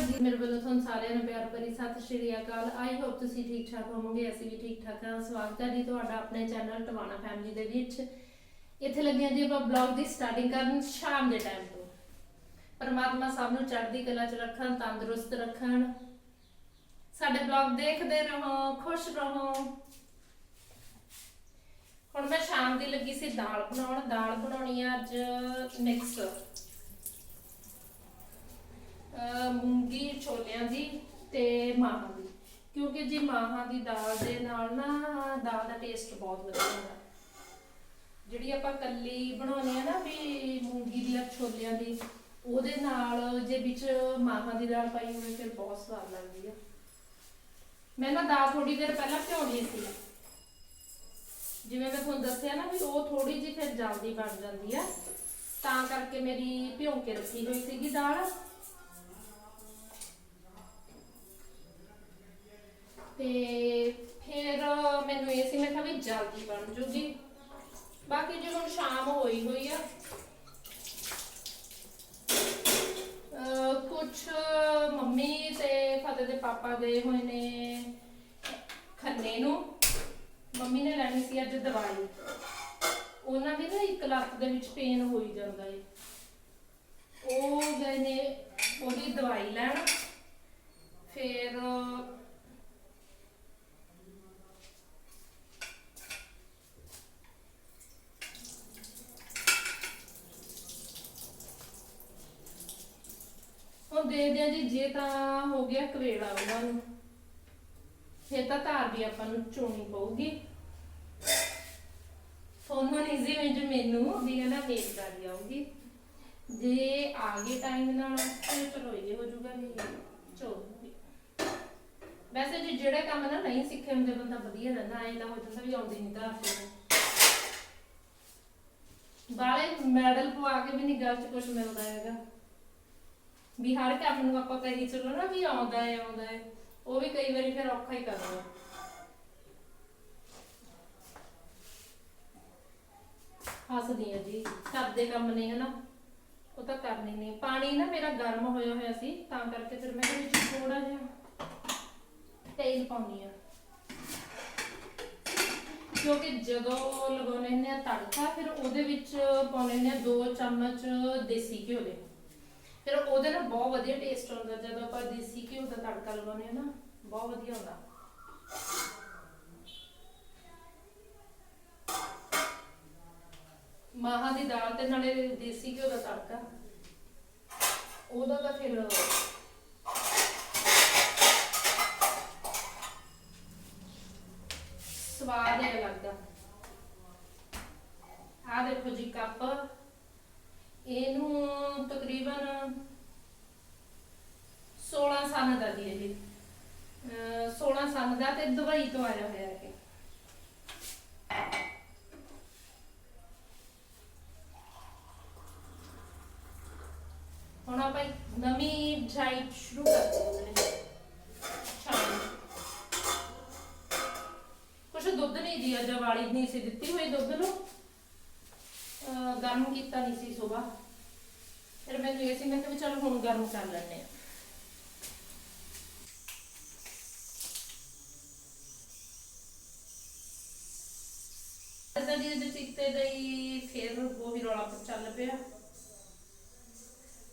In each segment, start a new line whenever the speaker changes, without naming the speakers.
ਜੀ, ਮੇਰੇ ਵੱਲੋਂ ਤੁਹਾਨੂੰ ਸਾਰਿਆਂ ਨੂੰ ਪਿਆਰ ਭਰੀ ਸਤਿ ਸ਼੍ਰੀ ਅਕਾਲ। ਆਈ ਹੋਪ ਤੁਸੀਂ ਠੀਕ ਠਾਕ ਹੋਵੋਗੇ, ਅਸੀਂ ਵੀ ਠੀਕ ਠਾਕ ਹਾਂ। ਸਵਾਗਤ ਹੈ ਜੀ ਤੁਹਾਡਾ ਆਪਣੇ ਚੈਨਲ ਟਵਾਣਾ ਫੈਮਿਲੀ ਦੇ ਵਿੱਚ। ਇੱਥੇ ਲੱਗਿਆ ਜੀ ਆਪਾਂ ਬਲੌਗ ਦੀ ਸਟਾਰਟਿੰਗ ਕਰਨ ਸ਼ਾਮ ਦੇ ਟਾਈਮ ਤੋਂ। ਪਰਮਾਤਮਾ ਸਭ ਨੂੰ ਚੜ੍ਹਦੀ ਕਲਾ 'ਚ ਰੱਖਣ, ਤੰਦਰੁਸਤ ਰੱਖਣ। ਸਾਡੇ ਬਲੌਗ ਦੇਖਦੇ ਰਹੋ, ਖੁਸ਼ ਰਹੋ। ਹੁਣ ਮੈਂ ਸ਼ਾਮ ਦੀ ਲੱਗੀ ਸੀ ਦਾਲ ਬਣਾਉਣ। ਦਾਲ ਬਣਾਉਣੀ ਆ ਅੱਜ ਮਿਕਸ ਮੂੰਗੀ ਛੋਲਿਆਂ ਦੀ ਤੇ ਮਾਹਾਂ ਦੀ। ਕਿਉਂਕਿ ਜੀ ਮਾਹਾਂ ਦੀ ਦਾਲ ਦੇ ਨਾਲ ਨਾ ਦਾਲ ਦਾ ਟੇਸਟ ਬਹੁਤ ਵਧੀਆ ਹੁੰਦਾ। ਜਿਹੜੀ ਆਪਾਂ ਕੱਲੀ ਬਣਾਉਣੀ ਆ ਨਾ ਵੀ ਮੂੰਗੀ ਦੀ ਛੋਲਿਆਂ ਦੀ, ਉਹਦੇ ਨਾਲ ਜੇ ਵਿੱਚ ਮਾਹਾਂ ਦੀ ਦਾਲ ਪਾਈ ਹੋਵੇ ਫਿਰ ਬਹੁਤ ਸਵਾਦ ਲੱਗਦੀ ਆ। ਮੈਂ ਨਾ ਦਾਲ ਥੋੜੀ ਦੇਰ ਪਹਿਲਾਂ ਭਿਉਂ ਸੀ। ਜਿਵੇਂ ਮੈਂ ਤੁਹਾਨੂੰ ਦੱਸਿਆ ਨਾ ਵੀ ਉਹ ਥੋੜੀ ਜਿਹੀ ਫਿਰ ਜਲਦੀ ਬਣ ਜਾਂਦੀ ਆ। ਤਾਂ ਕਰਕੇ ਮੇਰੀ ਭਿਉਂ ਕੇ ਰੱਖੀ ਹੋਈ ਸੀਗੀ ਦਾਲ। ਤੇ ਫਿਰ ਮੈਨੂੰ ਇਹ ਸੀ, ਮੈਂ ਕਿਹਾ ਵੀ ਜਲਦੀ ਬਣ ਜੂਗੀ। ਬਾਕੀ ਜੇ ਹੁਣ ਸ਼ਾਮ ਹੋਈ ਹੋਈ ਆ, ਅਹ ਮੰਮੀ ਤੇ ਫਤਿਹ ਦੇ ਪਾਪਾ ਗਏ ਹੋਏ ਨੇ ਖੰਨੇ ਨੂੰ। ਮੰਮੀ ਨੇ ਲੈਣੀ ਸੀ ਅੱਜ ਦਵਾਈ। ਉਹਨਾਂ ਦੀ ਨਾ ਇੱਕ ਲੱਤ ਦੇ ਵਿੱਚ ਪੇਨ ਹੋਈ ਜਾਂਦਾ ਏ। ਉਹ ਗਏ ਨੇ ਉਹਦੀ ਦਵਾਈ ਲੈਣ। ਫਿਰ ਹੁਣ ਦੇਖਦੇ ਆ ਜੀ, ਜੇ ਤਾਂ ਹੋ ਗਿਆ ਕਵੇੜਾ ਉਹਨਾਂ ਨੂੰ। ਫਿਰ ਤਾਂ ਧਾਰ ਵੀ ਆਪਾਂ ਨੂੰ ਚੋਣੀ ਪਊਗੀ। ਤੁਹਾਨੂੰ ਨਹੀਂ ਵਿੱਚ ਮੈਨੂੰ ਵੀ ਹੈ ਨਾ ਕਰ ਜਾਊਗੀ ਜੇ ਆ ਟਾਈਮ ਨਾਲ ਫਿਰ ਚਲੋ ਇਹ ਹੋ ਜਾਊਗਾ ਵੀ ਚੋਣਗੇ ਵੈਸੇ ਜੀ ਜਿਹੜੇ ਕੰਮ ਨਾ ਨਹੀਂ ਸਿੱਖੇ ਹੁੰਦੇ, ਬੰਦਾ ਵਧੀਆ ਰਹਿੰਦਾ, ਐਂ ਤਾਂ ਹੋ ਜਾਂਦਾ ਵੀ ਆਉਂਦੀ ਨਹੀਂ ਤਾਂ ਬਾਲੇ ਮੈਡਲ ਪਵਾ ਕੇ ਵੀ ਨਹੀਂ ਗੱਲ 'ਚ ਕੁਝ ਮਿਲਦਾ ਹੈਗਾ। ਵੀ ਹਰ ਕੰਮ ਨੂੰ ਆਪਾਂ ਕਹੀ ਚਲੋ ਨਾ ਵੀ ਆਉਂਦਾ ਹੈ ਆਉਂਦਾ ਹੈ। ਉਹ ਵੀ ਕਈ ਵਾਰੀ ਫਿਰ ਔਖਾ ਹੀ ਕਰਦਾ ਹੱਸਦੀ ਆ ਜੀ, ਘਰ ਦੇ ਕੰਮ ਨੇ ਹਨਾ, ਉਹ ਤਾਂ ਕਰਨੇ ਨੇ। ਪਾਣੀ ਨਾ ਮੇਰਾ ਗਰਮ ਹੋਇਆ ਹੋਇਆ ਸੀ, ਤਾਂ ਕਰਕੇ ਫਿਰ ਮੈਂ ਇਹਦੇ ਵਿੱਚ ਥੋੜਾ ਜਿਹਾ ਤੇਲ ਪਾਉਣੀ ਆ ਕਿਉਂਕਿ ਜਦੋਂ ਲਗਾਉਣੇ ਨੇ ਆ ਤੜਕਾ, ਫਿਰ ਉਹਦੇ ਵਿੱਚ ਪਾਉਣੇ ਨੇ 2 ਚਮਚ ਦੇਸੀ ਘਿਓ ਦੇ। ਫਿਰ ਉਹਦੇ ਨਾਲ ਬਹੁਤ ਵਧੀਆ ਟੇਸਟ ਆਉਂਦਾ ਜਦੋਂ ਆਪਾਂ ਦੇਸੀ ਘਿਓ ਦਾ ਤੜਕਾ ਲਗਾਉਂਦੇ ਆ ਨਾ, ਬਹੁਤ ਵਧੀਆ ਹੁੰਦਾ। ਮਾਹਾਂ ਦੀ ਦਾਲ ਤੇ ਨਾਲੇ ਦੇਸੀ ਘਿਓ ਦਾ ਤੜਕਾ। ਉਹਦਾ ਤਾਂ ਫਿਰ ਸਵਾਦ ਹੀ ਲੱਗਦਾ। ਆ ਦੇਖੋ ਜੀ, ਕੱਪ। ਇਹਨੂੰ ਤਕਰੀਬਨ 16 ਸਾਲ ਦਾ ਦੀ ਹੈ ਜੀ ਅਹ 16 ਸਾਲ ਦਾ ਤੇ ਦੁਬਈ ਤੋਂ ਆਇਆ ਹੋਇਆ ਹੈ ਹੁਣ ਆਪਾਂ ਨਵੀਂ ਡਾਈਟ ਸ਼ੁਰੂ ਕਰਦੇ ਹਾਂ। ਕੁਛ ਦੁੱਧ ਨਹੀਂ ਜੀ ਅੱਜ ਵਾਲੀ ਨਹੀਂ ਸੀ ਦਿੱਤੀ ਹੋਈ ਦੁੱਧ ਨੂੰ ਅਹ ਗਰਮ ਕੀਤਾ ਨਹੀਂ ਫਿਰ ਮੈਨੂੰ ਇਹ ਸੀ, ਮੈਂ ਕਿਹਾ ਵੀ ਚਲ ਹੁਣ ਗਰਮ ਕਰ ਲੈਣੇ ਆ ਅਸਾਂ ਦੇ ਚਿੱਤੇ ਦਾ ਹੀ ਫੇਰ ਉਹੀ ਰੌਲਾ ਚੱਲ ਪਿਆ।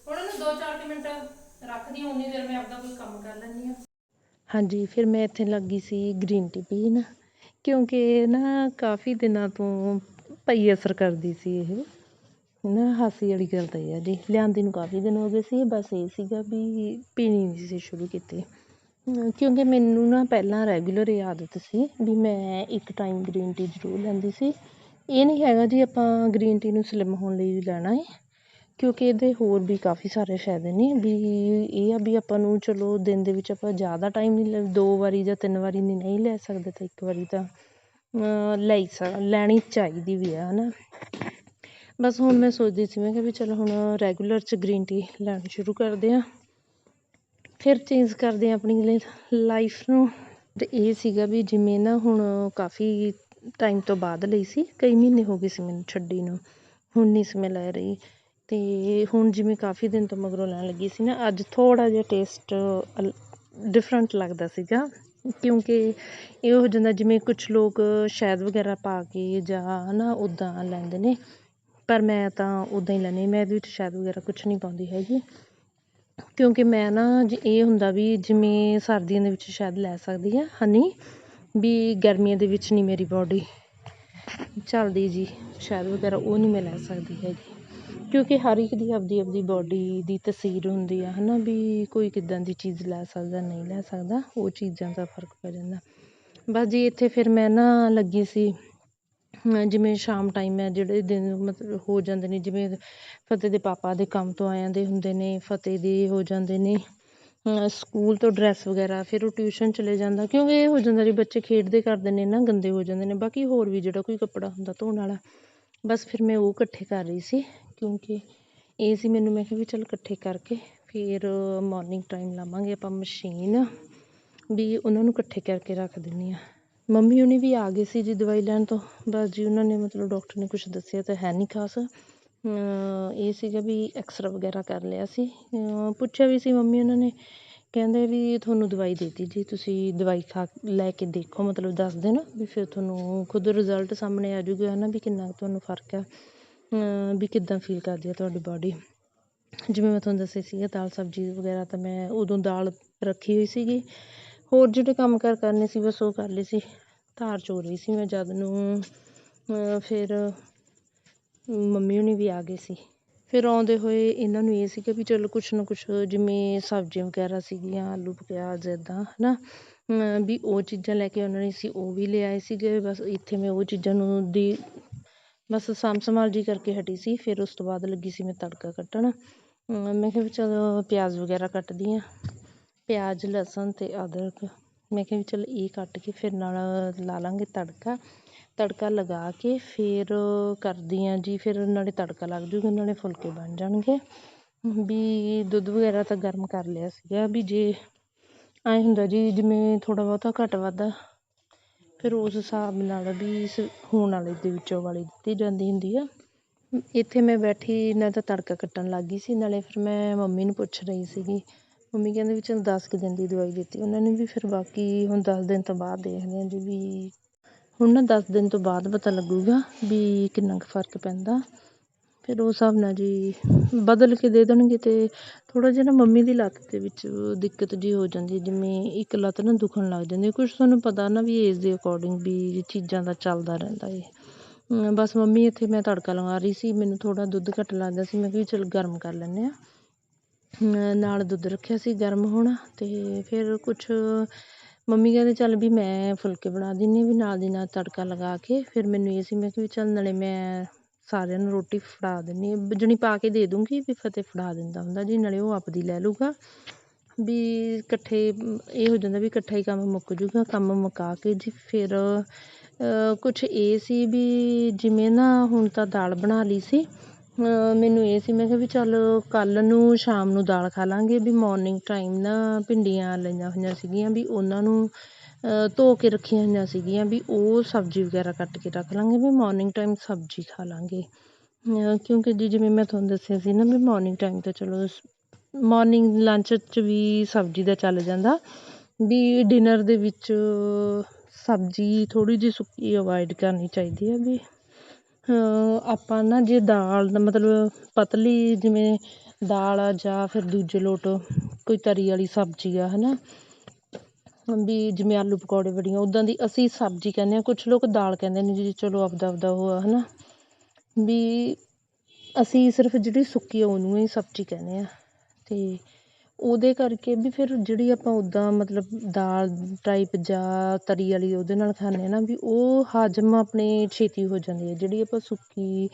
ਹੁਣ ਇਹਨੂੰ 2-4 ਮਿੰਟ ਰੱਖਦੀ ਹਾਂ, ਉਨੀ ਦੇਰ ਮੈਂ ਆਪਦਾ ਕੋਈ ਕੰਮ ਕਰ ਲੈਂਦੀ ਆ
ਹਾਂਜੀ, ਫਿਰ ਮੈਂ ਇੱਥੇ ਲੱਗੀ ਸੀ ਗ੍ਰੀਨ ਟੀ ਪੀਣ, ਕਿਉਂਕਿ ਨਾ ਕਾਫੀ ਦਿਨਾਂ ਤੋਂ ਪਈ ਅਸਰ ਕਰਦੀ ਸੀ ਇਹ। ਨਾ ਹਾਸੀ ਵਾਲੀ ਗੱਲ ਤਾਂ ਇਹ ਆ ਜੀ, ਲਿਆਂਦੀ ਨੂੰ ਕਾਫੀ ਦਿਨ ਹੋ ਗਏ ਸੀ, ਬਸ ਇਹ ਸੀਗਾ ਵੀ ਪੀਣੀ ਨਹੀਂ ਸੀ ਸ਼ੁਰੂ ਕੀਤੀ। ਕਿਉਂਕਿ ਮੈਨੂੰ ਨਾ ਪਹਿਲਾਂ ਰੈਗੂਲਰ ਇਹ ਆਦਤ ਸੀ ਵੀ ਮੈਂ ਇੱਕ ਟਾਈਮ ਗ੍ਰੀਨ ਟੀ ਜ਼ਰੂਰ ਲੈਂਦੀ ਸੀ। ਇਹ ਨਹੀਂ ਹੈਗਾ ਜੀ ਆਪਾਂ ਗ੍ਰੀਨ ਟੀ ਨੂੰ ਸਲਿਮ ਹੋਣ ਲਈ ਲੈਣਾ ਹੈ ਕਿਉਂਕਿ ਇਹਦੇ ਹੋਰ ਵੀ ਕਾਫੀ ਸਾਰੇ ਫਾਇਦੇ ਨੇ ਵੀ ਇਹ ਆ ਵੀ ਆਪਾਂ ਨੂੰ ਚਲੋ ਦਿਨ ਦੇ ਵਿੱਚ ਆਪਾਂ ਜ਼ਿਆਦਾ ਟਾਈਮ ਨਹੀਂ ਲੈ, ਦੋ ਵਾਰੀ ਜਾਂ ਤਿੰਨ ਵਾਰੀ ਨਹੀਂ ਨਹੀਂ ਲੈ ਸਕਦੇ ਤਾਂ ਇੱਕ ਵਾਰੀ ਤਾਂ ਲੈ ਸਕ, ਲੈਣੀ ਚਾਹੀਦੀ ਵੀ ਆ ਹੈ ਨਾ ਬਸ ਹੁਣ ਮੈਂ ਸੋਚਦੀ ਸੀ, ਮੈਂ ਕਿਹਾ ਵੀ ਚਲੋ ਹੁਣ ਰੈਗੂਲਰ 'ਚ ਗ੍ਰੀਨ ਟੀ ਲੈਣੀ ਸ਼ੁਰੂ ਕਰਦੇ ਹਾਂ। ਫਿਰ ਚੇਂਜ ਕਰਦੇ ਹਾਂ ਆਪਣੀ ਲਾਈਫ ਨੂੰ। ਤੇ ਇਹ ਸੀਗਾ ਵੀ ਜਿਵੇਂ ਨਾ ਹੁਣ ਕਾਫੀ ਟਾਈਮ ਤੋਂ ਬਾਅਦ ਲਈ ਸੀ, ਕਈ ਮਹੀਨੇ ਹੋ ਗਏ ਸੀ ਮੈਨੂੰ ਛੱਡੀ ਨੂੰ, ਹੁਣ ਨਹੀਂ ਸੀ ਮੈਂ ਲੈ ਰਹੀ। ਅਤੇ ਹੁਣ ਜਿਵੇਂ ਕਾਫੀ ਦਿਨ ਤੋਂ ਮਗਰੋਂ ਲੈਣ ਲੱਗੀ ਸੀ ਨਾ, ਅੱਜ ਥੋੜ੍ਹਾ ਜਿਹਾ ਟੇਸਟ ਅਲ ਡਿਫਰੈਂਟ ਲੱਗਦਾ ਸੀਗਾ। ਕਿਉਂਕਿ ਇਹ ਹੋ ਜਾਂਦਾ ਜਿਵੇਂ ਕੁਝ ਲੋਕ ਸ਼ਹਿਦ ਵਗੈਰਾ ਪਾ ਕੇ ਜਾਂ ਹੈ ਨਾ ਉੱਦਾਂ ਲੈਂਦੇ ਨੇ ਪਰ ਮੈਂ ਤਾਂ ਉੱਦਾਂ ਹੀ ਲੈਂਦੀ ਮੈਂ ਇਹਦੇ ਵਿੱਚ ਸ਼ਹਿਦ ਵਗੈਰਾ ਕੁਛ ਨਹੀਂ ਪਾਉਂਦੀ ਹੈਗੀ। ਕਿਉਂਕਿ ਮੈਂ ਨਾ ਜ ਇਹ ਹੁੰਦਾ ਵੀ ਜਿਵੇਂ ਸਰਦੀਆਂ ਦੇ ਵਿੱਚ ਸ਼ਹਿਦ ਲੈ ਸਕਦੀ ਆ ਹਨੀ ਵੀ ਗਰਮੀਆਂ ਦੇ ਵਿੱਚ ਨਹੀਂ ਮੇਰੀ ਬਾਡੀ ਚੱਲਦੀ ਜੀ। ਸ਼ਹਿਦ ਵਗੈਰਾ ਉਹ ਨਹੀਂ ਮੈਂ ਲੈ ਸਕਦੀ ਹੈਗੀ। ਕਿਉਂਕਿ ਹਰ ਇੱਕ ਦੀ ਆਪਦੀ ਆਪਦੀ ਬਾਡੀ ਦੀ ਤਸੀਰ ਹੁੰਦੀ ਆ ਹੈ ਨਾ ਵੀ ਕੋਈ ਕਿੱਦਾਂ ਦੀ ਚੀਜ਼ ਲੈ ਸਕਦਾ, ਨਹੀਂ ਲੈ ਸਕਦਾ, ਉਹ ਚੀਜ਼ਾਂ ਦਾ ਫ਼ਰਕ ਪੈ ਜਾਂਦਾ। ਬਸ ਜੀ, ਇੱਥੇ ਫਿਰ ਮੈਂ ਨਾ ਲੱਗੀ ਸੀ ਜਿਵੇਂ ਸ਼ਾਮ ਟਾਈਮ ਹੈ, ਜਿਹੜੇ ਦਿਨ ਮਤਲਬ ਹੋ ਜਾਂਦੇ ਨੇ, ਜਿਵੇਂ ਫਤਿਹ ਦੇ ਪਾਪਾ ਦੇ ਕੰਮ ਤੋਂ ਆ ਜਾਂਦੇ ਹੁੰਦੇ ਨੇ, ਫਤਿਹ ਦੇ ਹੋ ਜਾਂਦੇ ਨੇ ਸਕੂਲ ਤੋਂ ਡਰੈਸ ਵਗੈਰਾ, ਫਿਰ ਉਹ ਟਿਊਸ਼ਨ ਚਲੇ ਜਾਂਦਾ, ਕਿਉਂਕਿ ਇਹ ਹੋ ਜਾਂਦਾ ਜੀ ਬੱਚੇ ਖੇਡਦੇ ਕਰਦੇ ਨੇ ਨਾ, ਗੰਦੇ ਹੋ ਜਾਂਦੇ ਨੇ, ਬਾਕੀ ਹੋਰ ਵੀ ਜਿਹੜਾ ਕੋਈ ਕੱਪੜਾ ਹੁੰਦਾ ਧੋਣ ਵਾਲਾ, ਬਸ ਫਿਰ ਮੈਂ ਉਹ ਇਕੱਠੇ ਕਰ ਰਹੀ ਸੀ, ਕਿਉਂਕਿ ਇਹ ਸੀ ਮੈਨੂੰ, ਮੈਂ ਕਿਹਾ ਵੀ ਚੱਲ ਇਕੱਠੇ ਕਰਕੇ ਫਿਰ ਮੋਰਨਿੰਗ ਟਾਈਮ ਲਾਵਾਂਗੇ ਆਪਾਂ ਮਸ਼ੀਨ ਵੀ ਉਹਨਾਂ ਨੂੰ ਇਕੱਠੇ ਕਰਕੇ ਰੱਖ ਦਿੰਦੀ ਹਾਂ। ਮੰਮੀ ਹੁਣੀ ਵੀ ਆ ਗਏ ਸੀ ਜੀ ਦਵਾਈ ਲੈਣ ਤੋਂ। ਬਸ ਜੀ ਉਹਨਾਂ ਨੇ ਮਤਲਬ ਡਾਕਟਰ ਨੇ ਕੁਛ ਦੱਸਿਆ ਤਾਂ ਹੈ ਨਹੀਂ ਖਾਸ। ਇਹ ਸੀਗਾ ਵੀ ਐਕਸਰਾ ਵਗੈਰਾ ਕਰ ਲਿਆ ਸੀ। ਪੁੱਛਿਆ ਵੀ ਸੀ ਮੰਮੀ ਉਹਨਾਂ ਨੇ। ਕਹਿੰਦੇ ਵੀ ਤੁਹਾਨੂੰ ਦਵਾਈ ਦੇਤੀ ਜੀ, ਤੁਸੀਂ ਦਵਾਈ ਖਾ ਲੈ ਕੇ ਦੇਖੋ, ਮਤਲਬ ਦਸ ਦਿਨ ਵੀ ਫਿਰ ਤੁਹਾਨੂੰ ਖੁਦ ਰਿਜ਼ਲਟ ਸਾਹਮਣੇ ਆ ਜੂਗਾ ਹੈ ਨਾ ਵੀ ਕਿੰਨਾ ਕੁ ਤੁਹਾਨੂੰ ਫ਼ਰਕ ਆ। ਵੀ ਕਿੱਦਾਂ ਫੀਲ ਕਰਦੀ ਆ ਤੁਹਾਡੀ ਬਾਡੀ ਜਿਵੇਂ ਮੈਂ ਤੁਹਾਨੂੰ ਦੱਸਿਆ ਸੀਗਾ, ਦਾਲ ਸਬਜ਼ੀ ਵਗੈਰਾ ਤਾਂ ਮੈਂ ਉਦੋਂ ਦਾਲ ਰੱਖੀ ਹੋਈ ਸੀਗੀ। ਹੋਰ ਜਿਹੜੇ ਕੰਮ ਕਾਰ ਕਰਨੇ ਸੀ, ਬਸ ਉਹ ਕਰ ਲਏ ਸੀ। ਧਾਰ ਚੋ ਰਹੀ ਸੀ ਮੈਂ ਜਦ ਨੂੰ ਫਿਰ ਮੰਮੀ ਹੁਣੀ ਵੀ ਆ ਗਏ ਸੀ। ਫਿਰ ਆਉਂਦੇ ਹੋਏ ਇਹਨਾਂ ਨੂੰ ਇਹ ਸੀਗਾ ਵੀ ਚਲੋ ਕੁਛ ਨਾ ਕੁਛ ਜਿਵੇਂ ਸਬਜ਼ੀਆਂ ਵਗੈਰਾ ਸੀਗੀਆਂ, ਆਲੂ ਪਿਆਜ਼ ਇੱਦਾਂ ਹੈ ਨਾ ਵੀ ਉਹ ਚੀਜ਼ਾਂ ਲੈ ਕੇ ਆਉਣਾ ਸੀ, ਉਹ ਵੀ ਲਿਆਏ ਸੀਗੇ। ਬਸ ਇੱਥੇ ਮੈਂ ਉਹ ਚੀਜ਼ਾਂ ਨੂੰ ਦੀ ਬਸ ਸਾਂਭ ਸੰਭਾਲ ਜੀ ਕਰਕੇ ਹਟੀ ਸੀ। ਫਿਰ ਉਸ ਤੋਂ ਬਾਅਦ ਲੱਗੀ ਸੀ ਮੈਂ ਤੜਕਾ ਕੱਟਣ। ਮੈਂ ਕਿਹਾ ਵੀ ਚਲੋ ਪਿਆਜ਼ ਵਗੈਰਾ ਕੱਟਦੀ ਹਾਂ ਪਿਆਜ਼, ਲਸਣ ਅਤੇ ਅਦਰਕ। ਮੈਂ ਕਿਹਾ ਵੀ ਚਲ ਇਹ ਕੱਟ ਕੇ ਫਿਰ ਨਾਲ ਲਾ ਲਾਂਗੇ ਤੜਕਾ। ਤੜਕਾ ਲਗਾ ਕੇ ਫਿਰ ਕਰਦੀ ਹਾਂ ਜੀ, ਫਿਰ ਨਾਲੇ ਤੜਕਾ ਲੱਗ ਜੂਗਾ, ਨਾਲੇ ਫੁਲਕੇ ਬਣ ਜਾਣਗੇ। ਵੀ ਦੁੱਧ ਵਗੈਰਾ ਤਾਂ ਗਰਮ ਕਰ ਲਿਆ ਸੀਗਾ, ਵੀ ਜੇ ਐਂ ਹੁੰਦਾ ਜੀ, ਜਿਵੇਂ ਥੋੜ੍ਹਾ ਬਹੁਤਾ ਘੱਟ ਵੱਧ ਫਿਰ ਉਸ ਹਿਸਾਬ ਨਾਲ ਵੀ ਸ ਹੋਣ ਵਾਲੇ ਦੇ ਵਿੱਚੋਂ ਵਾਲੀ ਦਿੱਤੀ ਜਾਂਦੀ ਹੁੰਦੀ ਆ। ਇੱਥੇ ਮੈਂ ਬੈਠੀ, ਨਾ ਤਾਂ ਤੜਕਾ ਕੱਟਣ ਲੱਗ ਗਈ ਸੀ, ਨਾਲੇ ਫਿਰ ਮੈਂ ਮੰਮੀ ਨੂੰ ਪੁੱਛ ਰਹੀ ਸੀਗੀ ਮੰਮੀ ਕਹਿੰਦੇ ਵੀ ਚਲ ਦਸ ਕੁ ਦਿਨ ਦੀ ਦਵਾਈ ਦਿੱਤੀ। ਉਹਨਾਂ ਨੇ ਵੀ ਫਿਰ ਬਾਕੀ ਹੁਣ ਦਸ ਦਿਨ ਤੋਂ ਬਾਅਦ ਦੇਖਦੇ ਹਾਂ ਜੀ ਵੀ ਹੁਣ ਨਾ ਦਸ ਦਿਨ ਤੋਂ ਬਾਅਦ ਪਤਾ ਲੱਗੂਗਾ ਵੀ ਕਿੰਨਾ ਕੁ ਫ਼ਰਕ ਪੈਂਦਾ। ਫਿਰ ਉਸ ਹਿਸਾਬ ਨਾਲ ਜੀ ਬਦਲ ਕੇ ਦੇ ਦੇਣਗੇ ਅਤੇ ਥੋੜ੍ਹਾ ਜਿਹਾ ਨਾ ਮੰਮੀ ਦੀ ਲੱਤ ਦੇ ਵਿੱਚ ਦਿੱਕਤ ਜਿਹੀ ਹੋ ਜਾਂਦੀ ਹੈ, ਜਿਵੇਂ ਇੱਕ ਲੱਤ ਨਾ ਦੁਖਣ ਲੱਗ ਜਾਂਦੀ ਕੁਛ ਤੁਹਾਨੂੰ ਪਤਾ ਨਾ ਵੀ ਏਜ ਦੇ ਅਕੋਰਡਿੰਗ ਵੀ ਚੀਜ਼ਾਂ ਦਾ ਚੱਲਦਾ ਰਹਿੰਦਾ ਏ। ਬਸ ਮੰਮੀ ਇੱਥੇ ਮੈਂ ਤੜਕਾ ਲਗਾ ਰਹੀ ਸੀ, ਮੈਨੂੰ ਥੋੜ੍ਹਾ ਦੁੱਧ ਘੱਟ ਲੱਗਦਾ ਸੀ, ਮੈਂ ਕਿਹਾ ਵੀ ਚਲ ਗਰਮ ਕਰ ਲੈਂਦੇ ਹਾਂ। ਨਾਲ ਦੁੱਧ ਰੱਖਿਆ ਸੀ, ਗਰਮ ਹੋਣਾ ਅਤੇ ਫਿਰ ਕੁਛ ਮੰਮੀ ਕਹਿੰਦੇ ਚੱਲ ਵੀ ਮੈਂ ਫੁਲਕੇ ਬਣਾ ਦਿੰਦੀ ਵੀ ਨਾਲ ਦੀ ਨਾਲ ਤੜਕਾ ਲਗਾ ਕੇ, ਫਿਰ ਮੈਨੂੰ ਇਹ ਸੀ, ਮੈਂ ਕਿਹਾ ਵੀ ਚੱਲ ਨਾਲੇ ਮੈਂ ਸਾਰਿਆਂ ਨੂੰ ਰੋਟੀ ਫੜਾ ਦਿੰਦੀ ਹਾਂ ਜਣੀ ਪਾ ਕੇ ਦੇ ਦੂੰਗੀ ਵੀ ਫਤਿਹ ਫੜਾ ਦਿੰਦਾ ਹੁੰਦਾ ਜੀ, ਨਾਲੇ ਉਹ ਆਪਦੀ ਲੈ ਲੂਗਾ। ਵੀ ਇਕੱਠੇ, ਇਹ ਹੋ ਜਾਂਦਾ ਵੀ ਇਕੱਠਾ ਹੀ ਕੰਮ ਮੁੱਕ ਜੂਗਾ, ਕੰਮ ਮੁਕਾ ਕੇ ਜੀ, ਫਿਰ ਕੁਛ ਇਹ ਸੀ ਵੀ ਜਿਵੇਂ ਨਾ ਹੁਣ ਤਾਂ ਦਾਲ ਬਣਾ ਲਈ ਸੀ ਮੈਨੂੰ ਇਹ ਸੀ, ਮੈਂ ਕਿਹਾ ਵੀ ਚੱਲ ਕੱਲ੍ਹ ਨੂੰ ਸ਼ਾਮ ਨੂੰ ਦਾਲ ਖਾ ਲਾਂਗੇ, ਵੀ ਮੋਰਨਿੰਗ ਟਾਈਮ ਨਾ ਭਿੰਡੀਆਂ ਲਈਆਂ ਹੋਈਆਂ ਸੀਗੀਆਂ, ਵੀ ਉਹਨਾਂ ਨੂੰ ਧੋ ਕੇ ਰੱਖੀਆਂ ਹੋਈਆਂ ਸੀਗੀਆਂ, ਵੀ ਉਹ ਸਬਜ਼ੀ ਵਗੈਰਾ ਕੱਟ ਕੇ ਰੱਖ ਲਾਂਗੇ, ਵੀ ਮੋਰਨਿੰਗ ਟਾਈਮ ਸਬਜ਼ੀ ਖਾ ਲਾਂਗੇ। ਕਿਉਂਕਿ ਜੀ, ਜਿਵੇਂ ਮੈਂ ਤੁਹਾਨੂੰ ਦੱਸਿਆ ਸੀ ਨਾ, ਵੀ ਮੋਰਨਿੰਗ ਟਾਈਮ ਤਾਂ ਚਲੋ ਮੋਰਨਿੰਗ ਲੰਚ 'ਚ ਵੀ ਸਬਜ਼ੀ ਦਾ ਚੱਲ ਜਾਂਦਾ, ਵੀ ਡਿਨਰ ਦੇ ਵਿੱਚ ਸਬਜ਼ੀ ਥੋੜ੍ਹੀ ਜਿਹੀ ਸੁੱਕੀ ਅਵੋਇਡ ਕਰਨੀ ਚਾਹੀਦੀ ਹੈ ਵੀ ਆਪਾਂ ਨਾ ਜੇ ਦਾਲ ਦਾ ਮਤਲਬ ਪਤਲੀ ਜਿਵੇਂ ਦਾਲ ਆ ਜਾਂ ਫਿਰ ਦੂਜੇ ਲੋਟ ਕੋਈ ਤਰੀ ਵਾਲੀ ਸਬਜ਼ੀ ਆ ਹੈ ਨਾ ਵੀ ਜਿਵੇਂ ਆਲੂ ਪਕੌੜੇ ਬੜੀਆਂ ਉੱਦਾਂ ਦੀ ਅਸੀਂ ਸਬਜ਼ੀ ਕਹਿੰਦੇ ਹਾਂ, ਕੁਛ ਲੋਕ ਦਾਲ ਕਹਿੰਦੇ ਨੇ ਜੀ, ਚਲੋ ਆਪਦਾ ਆਪਦਾ ਉਹ ਆ ਹੈ ਨਾ ਵੀ ਅਸੀਂ ਸਿਰਫ ਜਿਹੜੀ ਸੁੱਕੀ ਆ, ਉਹਨੂੰ ਹੀ ਸਬਜ਼ੀ ਕਹਿੰਦੇ ਹਾਂ। ਅਤੇ ਉਹਦੇ ਕਰਕੇ ਵੀ ਫਿਰ ਜਿਹੜੀ ਆਪਾਂ ਉੱਦਾਂ ਮਤਲਬ ਦਾਲ ਟਾਈਪ ਜਾਂ ਤਰੀ ਵਾਲੀ ਉਹਦੇ ਨਾਲ ਖਾਂਦੇ ਹਾਂ ਨਾ ਵੀ ਉਹ ਹਜ਼ਮ ਆਪਣੇ ਛੇਤੀ ਹੋ ਜਾਂਦੀ ਹੈ। ਜਿਹੜੀ ਆਪਾਂ ਸੁੱਕੀ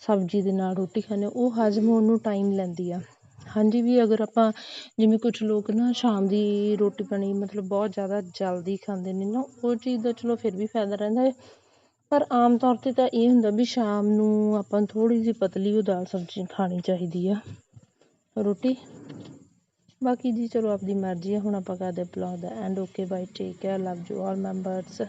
ਸਬਜ਼ੀ ਦੇ ਨਾਲ ਰੋਟੀ ਖਾਂਦੇ ਹਾਂ, ਉਹ ਹਜ਼ਮ ਹੋਣ ਨੂੰ ਟਾਈਮ ਲੈਂਦੀ ਆ। ਹਾਂਜੀ ਵੀ ਅਗਰ ਆਪਾਂ ਜਿਵੇਂ ਕੁਛ ਲੋਕ ਨਾ ਸ਼ਾਮ ਦੀ ਰੋਟੀ ਪਾਣੀ ਮਤਲਬ ਬਹੁਤ ਜ਼ਿਆਦਾ ਜਲਦੀ ਖਾਂਦੇ ਨੇ ਨਾ, ਉਹ ਚੀਜ਼ ਦਾ ਚਲੋ ਫਿਰ ਵੀ ਫਾਇਦਾ ਰਹਿੰਦਾ ਹੈ। ਪਰ ਆਮ ਤੌਰ 'ਤੇ ਤਾਂ ਇਹ ਹੁੰਦਾ ਵੀ ਸ਼ਾਮ ਨੂੰ ਆਪਾਂ ਨੂੰ ਥੋੜ੍ਹੀ ਜਿਹੀ ਪਤਲੀ ਉਹ ਦਾਲ ਸਬਜ਼ੀ ਖਾਣੀ ਚਾਹੀਦੀ ਆ। ਰੋਟੀ? ਬਾਕੀ ਜੀ ਚਲੋ ਆਪਦੀ ਮਰਜ਼ੀ ਹੈ ਹੁਣ ਆਪਾਂ ਕਰਦੇ blog the end okay bye take care love you all members